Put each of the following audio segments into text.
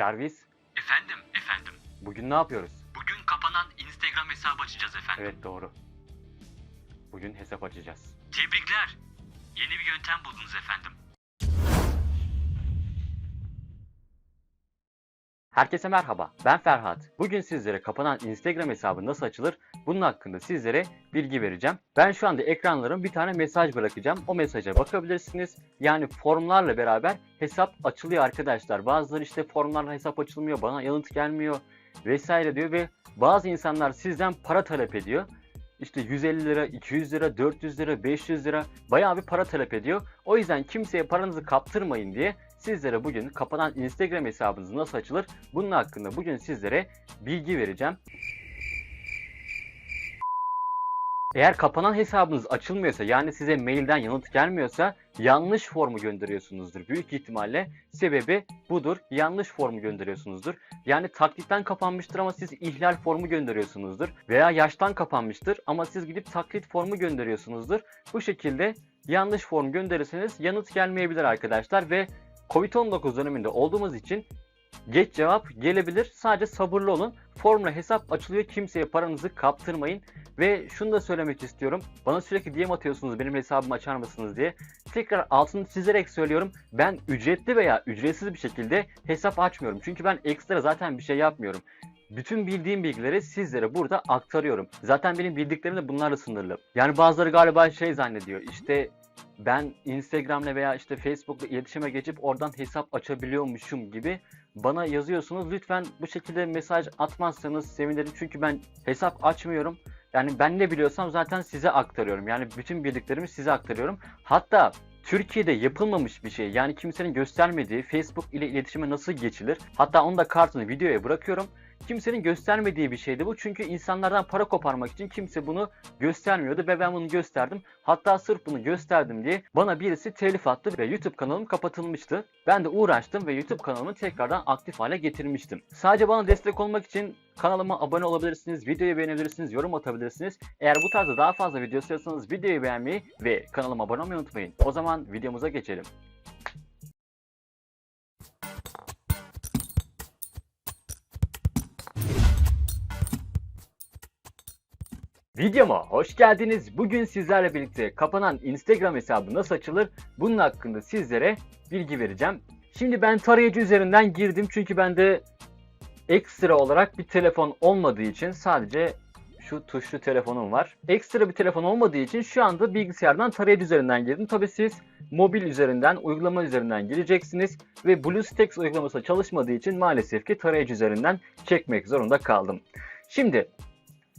Jarvis, Efendim, efendim. bugün ne yapıyoruz? Bugün kapanan Instagram hesabı açacağız efendim. Evet doğru. Bugün hesap açacağız. Tebrikler. Yeni bir yöntem buldunuz efendim. Herkese merhaba, ben Ferhat. Bugün sizlere kapanan Instagram hesabı nasıl açılır bunun hakkında sizlere bilgi vereceğim. Ben şu anda ekranlarım bir tane mesaj bırakacağım. O mesaja bakabilirsiniz. Yani formlarla beraber hesap açılıyor arkadaşlar. Bazıları işte formlarla hesap açılmıyor, bana yanıt gelmiyor vesaire diyor ve bazı insanlar sizden para talep ediyor. İşte 150 lira, 200 lira, 400 lira, 500 lira bayağı bir para talep ediyor. O yüzden kimseye paranızı kaptırmayın diye sizlere bugün kapanan Instagram hesabınız nasıl açılır bunun hakkında bugün sizlere bilgi vereceğim. Eğer kapanan hesabınız açılmıyorsa yani size mailden yanıt gelmiyorsa yanlış formu gönderiyorsunuzdur. Büyük ihtimalle sebebi budur. Yanlış formu gönderiyorsunuzdur. Yani taklitten kapanmıştır ama siz ihlal formu gönderiyorsunuzdur. Veya yaştan kapanmıştır ama siz gidip taklit formu gönderiyorsunuzdur. Bu şekilde yanlış form gönderirseniz yanıt gelmeyebilir arkadaşlar ve Covid-19 döneminde olduğumuz için geç cevap gelebilir. Sadece sabırlı olun. Formla hesap açılıyor. Kimseye paranızı kaptırmayın. Ve şunu da söylemek istiyorum. Bana sürekli DM atıyorsunuz benim hesabımı açar mısınız diye. Tekrar altını çizerek söylüyorum. Ben ücretli veya ücretsiz bir şekilde hesap açmıyorum. Çünkü ben ekstra zaten bir şey yapmıyorum. Bütün bildiğim bilgileri sizlere burada aktarıyorum. Zaten benim bildiklerim de bunlarla sınırlı. Yani bazıları galiba şey zannediyor. İşte ben Instagram'la veya işte Facebook'la iletişime geçip oradan hesap açabiliyormuşum gibi bana yazıyorsunuz. Lütfen bu şekilde mesaj atmazsanız sevinirim. Çünkü ben hesap açmıyorum. Yani ben ne biliyorsam zaten size aktarıyorum. Yani bütün bildiklerimi size aktarıyorum. Hatta Türkiye'de yapılmamış bir şey yani kimsenin göstermediği Facebook ile iletişime nasıl geçilir? Hatta onun da kartını videoya bırakıyorum. Kimsenin göstermediği bir şeydi bu çünkü insanlardan para koparmak için kimse bunu göstermiyordu ve ben bunu gösterdim. Hatta sırf bunu gösterdim diye bana birisi telif attı ve YouTube kanalım kapatılmıştı. Ben de uğraştım ve YouTube kanalımı tekrardan aktif hale getirmiştim. Sadece bana destek olmak için kanalıma abone olabilirsiniz, videoyu beğenebilirsiniz, yorum atabilirsiniz. Eğer bu tarzda daha fazla video istiyorsanız videoyu beğenmeyi ve kanalıma abone olmayı unutmayın. O zaman videomuza geçelim. Videoma hoş geldiniz. Bugün sizlerle birlikte kapanan Instagram hesabı nasıl açılır bunun hakkında sizlere bilgi vereceğim. Şimdi ben tarayıcı üzerinden girdim çünkü bende ekstra olarak bir telefon olmadığı için sadece şu tuşlu telefonum var. Ekstra bir telefon olmadığı için şu anda bilgisayardan tarayıcı üzerinden girdim. Tabi siz mobil üzerinden, uygulama üzerinden gireceksiniz ve BlueStacks uygulaması çalışmadığı için maalesef ki tarayıcı üzerinden çekmek zorunda kaldım. Şimdi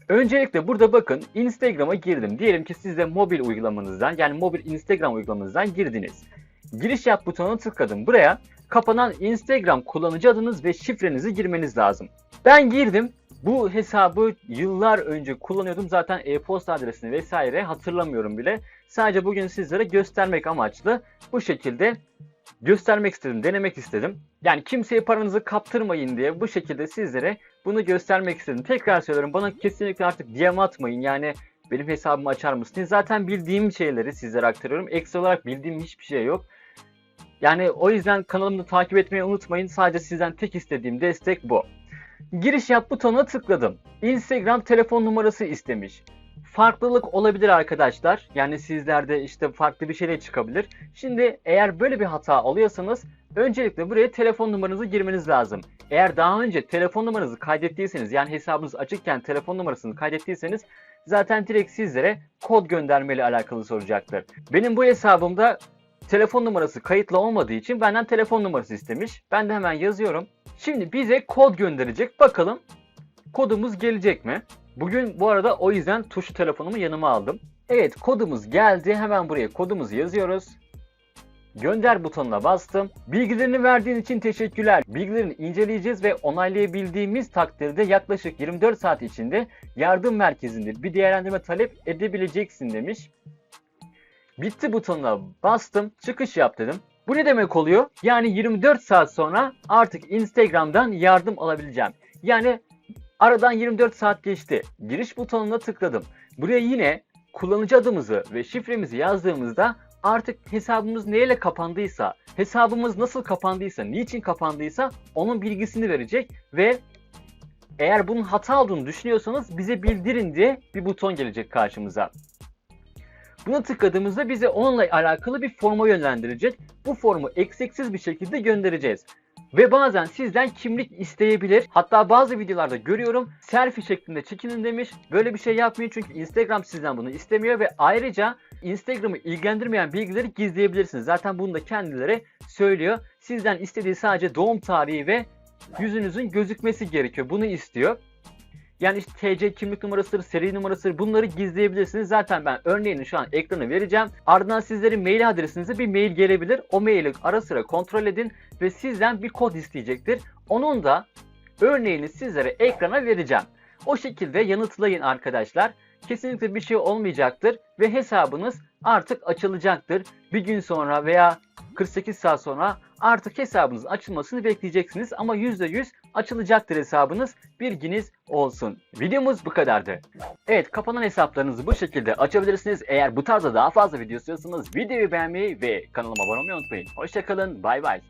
Öncelikle burada bakın Instagram'a girdim. Diyelim ki siz de mobil uygulamanızdan yani mobil Instagram uygulamanızdan girdiniz. Giriş yap butonuna tıkladım. Buraya kapanan Instagram kullanıcı adınız ve şifrenizi girmeniz lazım. Ben girdim. Bu hesabı yıllar önce kullanıyordum. Zaten e-posta adresini vesaire hatırlamıyorum bile. Sadece bugün sizlere göstermek amaçlı bu şekilde göstermek istedim, denemek istedim. Yani kimseye paranızı kaptırmayın diye bu şekilde sizlere bunu göstermek istedim. Tekrar söylüyorum bana kesinlikle artık DM atmayın. Yani benim hesabımı açar mısınız? Zaten bildiğim şeyleri sizlere aktarıyorum. Ekstra olarak bildiğim hiçbir şey yok. Yani o yüzden kanalımı takip etmeyi unutmayın. Sadece sizden tek istediğim destek bu. Giriş yap butonuna tıkladım. Instagram telefon numarası istemiş. Farklılık olabilir arkadaşlar. Yani sizlerde işte farklı bir şeyle çıkabilir. Şimdi eğer böyle bir hata alıyorsanız öncelikle buraya telefon numaranızı girmeniz lazım. Eğer daha önce telefon numaranızı kaydettiyseniz yani hesabınız açıkken telefon numarasını kaydettiyseniz zaten direkt sizlere kod göndermeyle alakalı soracaktır. Benim bu hesabımda telefon numarası kayıtlı olmadığı için benden telefon numarası istemiş. Ben de hemen yazıyorum. Şimdi bize kod gönderecek. Bakalım kodumuz gelecek mi? Bugün bu arada o yüzden tuşlu telefonumu yanıma aldım. Evet kodumuz geldi. Hemen buraya kodumuzu yazıyoruz. Gönder butonuna bastım. Bilgilerini verdiğin için teşekkürler. Bilgilerini inceleyeceğiz ve onaylayabildiğimiz takdirde yaklaşık 24 saat içinde yardım merkezinde bir değerlendirme talep edebileceksin demiş. Bitti butonuna bastım. Çıkış yap dedim. Bu ne demek oluyor? Yani 24 saat sonra artık Instagram'dan yardım alabileceğim. Yani aradan 24 saat geçti. Giriş butonuna tıkladım. Buraya yine kullanıcı adımızı ve şifremizi yazdığımızda artık hesabımız neyle kapandıysa, hesabımız nasıl kapandıysa, niçin kapandıysa onun bilgisini verecek ve eğer bunun hata olduğunu düşünüyorsanız bize bildirin diye bir buton gelecek karşımıza. Buna tıkladığımızda bize onunla alakalı bir forma yönlendirecek. Bu formu eksiksiz bir şekilde göndereceğiz. Ve bazen sizden kimlik isteyebilir. Hatta bazı videolarda görüyorum selfie şeklinde çekinin demiş. Böyle bir şey yapmayın çünkü Instagram sizden bunu istemiyor ve ayrıca Instagram'ı ilgilendirmeyen bilgileri gizleyebilirsiniz. Zaten bunu da kendileri söylüyor. Sizden istediği sadece doğum tarihi ve yüzünüzün gözükmesi gerekiyor. Bunu istiyor. Yani işte TC kimlik numarasıdır, seri numarasıdır bunları gizleyebilirsiniz. Zaten ben örneğini şu an ekrana vereceğim. Ardından sizlerin mail adresinize bir mail gelebilir. O maili ara sıra kontrol edin ve sizden bir kod isteyecektir. Onun da örneğini sizlere ekrana vereceğim. O şekilde yanıtlayın arkadaşlar. Kesinlikle bir şey olmayacaktır ve hesabınız artık açılacaktır. Bir gün sonra veya 48 saat sonra artık hesabınızın açılmasını bekleyeceksiniz ama %100 açılacaktır hesabınız. Bilginiz olsun. Videomuz bu kadardı. Evet kapanan hesaplarınızı bu şekilde açabilirsiniz. Eğer bu tarzda daha fazla video istiyorsanız videoyu beğenmeyi ve kanalıma abone olmayı unutmayın. Hoşçakalın bay bay.